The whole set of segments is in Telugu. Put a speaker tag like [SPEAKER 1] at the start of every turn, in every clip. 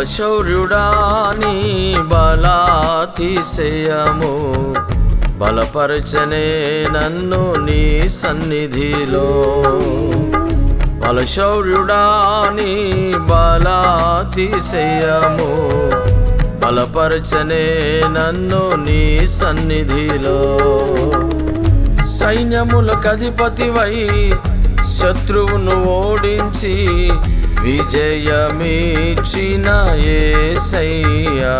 [SPEAKER 1] బలశౌర్యుడాని బలాతిశయము బలపరచనే నన్ను నీ సన్నిధిలో. బలశౌర్యుడాని బలాతిశయము బలపరచనే నన్ను నీ సన్నిధిలో. సైన్యముల కధిపతివై శత్రువును ఓడించి విజయమిచ్చిన ఏసయ్యా.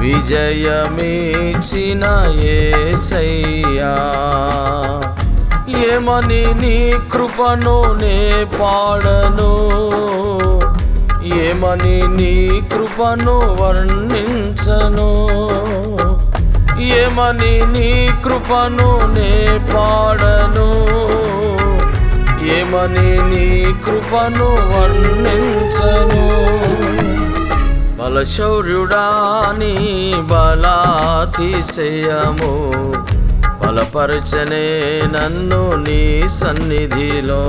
[SPEAKER 1] విజయమిచ్చిన ఏసయ్యా. ఏమని నీ కృపను నే పాడను? ఏమని నీ కృపను వర్ణించను? ఏమని నీ కృపను నే పాడను? ఏమని నీ కృపను వర్ణించను? బలశౌర్యుడాని బలాతిశయము బలపరచనే నన్ను నీ సన్నిధిలో.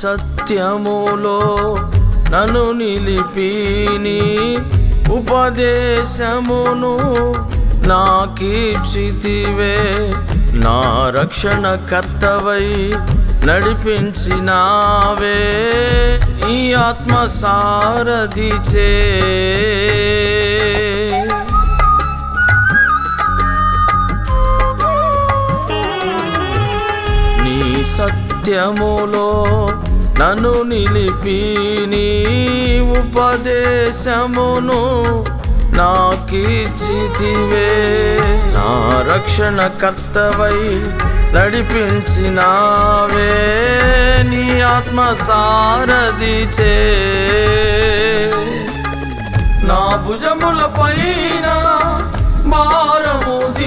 [SPEAKER 1] సత్యములో నన్ను నిలిపిని ఉపదేశమును నాకీర్చితివే నా రక్షణ కర్తవై నడిపించినావే. ఈ ఆత్మ సారథిచే. నీ సత్యములో నన్ను నిలిపి నీ ఉపదేశమును నాకిచ్చితివే. నా రక్షణ కర్తవై నడిపించినావే. నీ ఆత్మ సారథిచే. నా భుజముల పైన భారము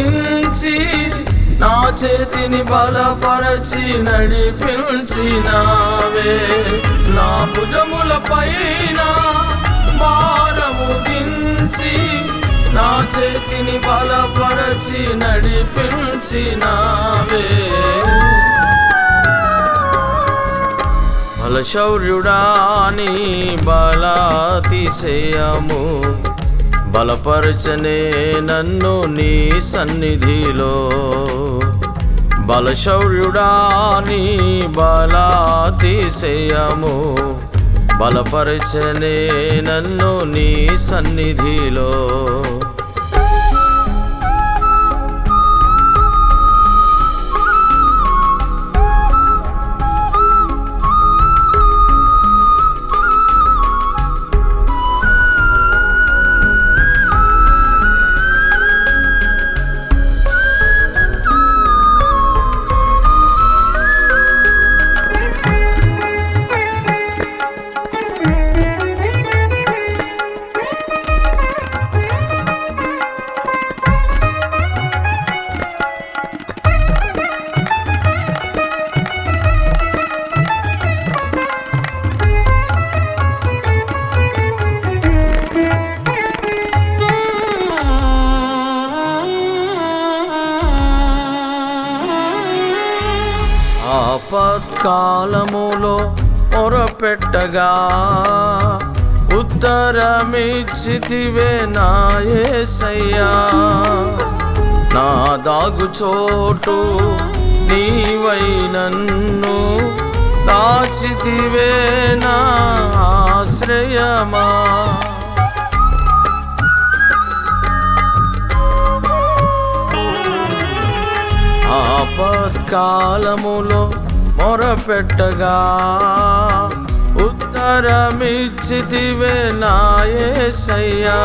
[SPEAKER 1] చేతిని బలపరచి నడిపించినావే. నా భుజముల పైన భారము దించి నా చేతిని బలపరచి నడిపించినావే. బలశౌర్యుడాని బలాతిశయము బలపరచనే నన్ను నీ సన్నిధిలో. బలశౌర్యుడాని బలాతిశయము. బలపరచనే నన్ను నీ సన్నిధిలో. కాలములో మొరపెట్టగా ఉత్తరమిచ్చితివే నాయసయ్యా నా దాగు చోటు నీవై నన్ను దాచితివే నా ఆశ్రయమా. ఆపత్కాలములో మొరపెట్టగా ఉత్తరమిచ్చితివే నాయసయ్యా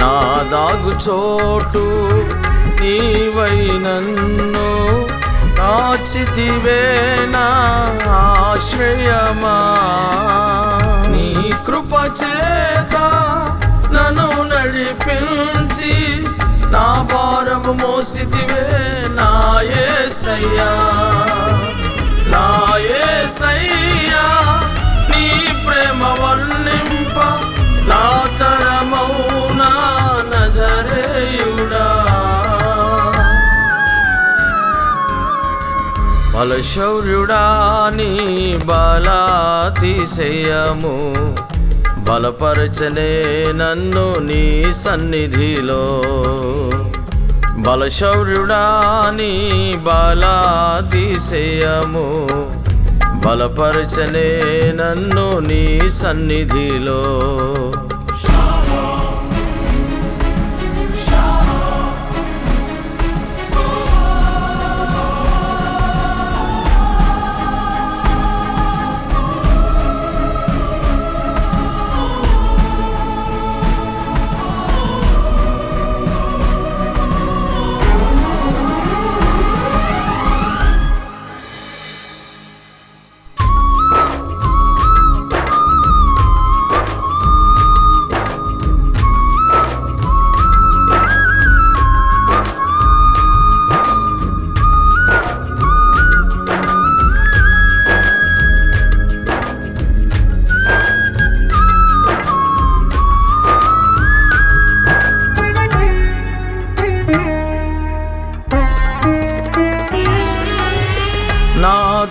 [SPEAKER 1] నా దాగు చోటు నీవై నన్ను కాచితివే నా ఆశ్రయమా. నీ కృప చేత నన్ను నడిపించి నా భారము మోసితివే నాయే సయ్యా నీ ప్రేమ వర్ణింప నా తరమౌనా నజరేయుడా. బలశౌర్యుడా నీ బలాతిశయము బలపరచనే నన్ను నీ సన్నిధిలో. బలశౌర్యుడా నీ బలాతిశయము. బలపరచనే నన్ను నీ సన్నిధిలో.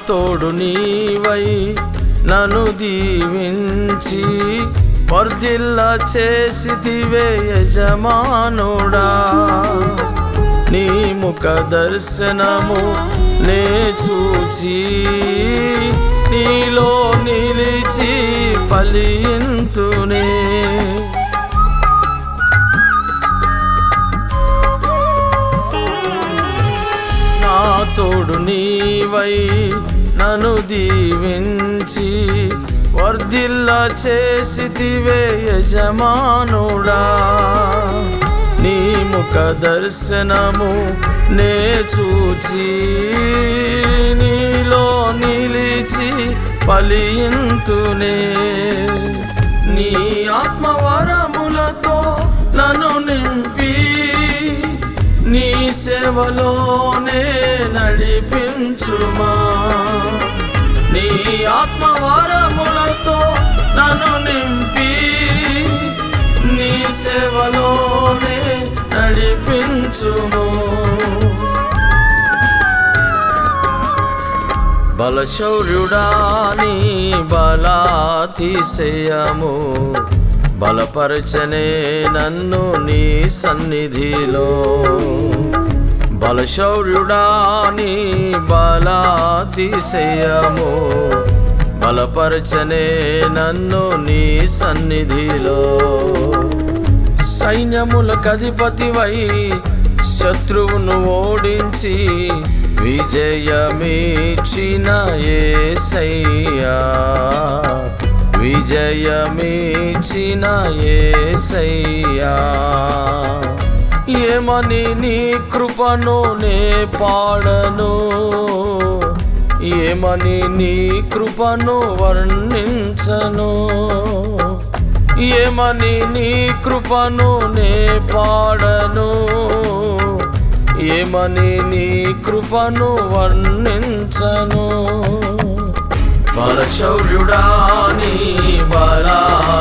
[SPEAKER 1] తోడు నీవై నన్ను దీవించి వర్ధిల్ల చేసితివే యజమానుడా. నీ ముఖ దర్శనము నే చూచి నీలో నిలిచి ఫలింతునే. నా తోడు నీవై నన్ను దీవించి వర్ధిల్ల చేసితివే యజమానుడా. నీ ముఖ దర్శనము నే చూచి నీలో నిలిచి ఫలింతునే. నీ ఆత్మవరము సేవలోనే నడిపించుమా. నీ ఆత్మవారములతో నన్ను నింపి నీ సేవలోనే నడిపించుము. బలశౌర్యుడా నీ బలాతిశయము బలపరచనే నన్ను నీ సన్నిధిలో. బలశౌర్యుడాని బలాతిశయము బలపరచనే నన్ను నీ సన్నిధిలో. సైన్యములకు అధిపతివై శత్రువును ఓడించి విజయమిచ్చిన ఏసయ్యా. విజయమిచ్చిన ఏసయ్యా. ఏమని నీ కృపను నే పాడను. ఏమని నీ కృపను వర్ణించను. ఏమని నీ కృపను నే పాడను. ఏమని నీ కృపను వర్ణించను. బలశౌర్యుడా నీ బలాతిశయము.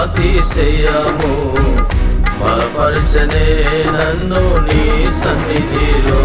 [SPEAKER 1] బలపరచనే నన్ను నీ సన్నిధిలో.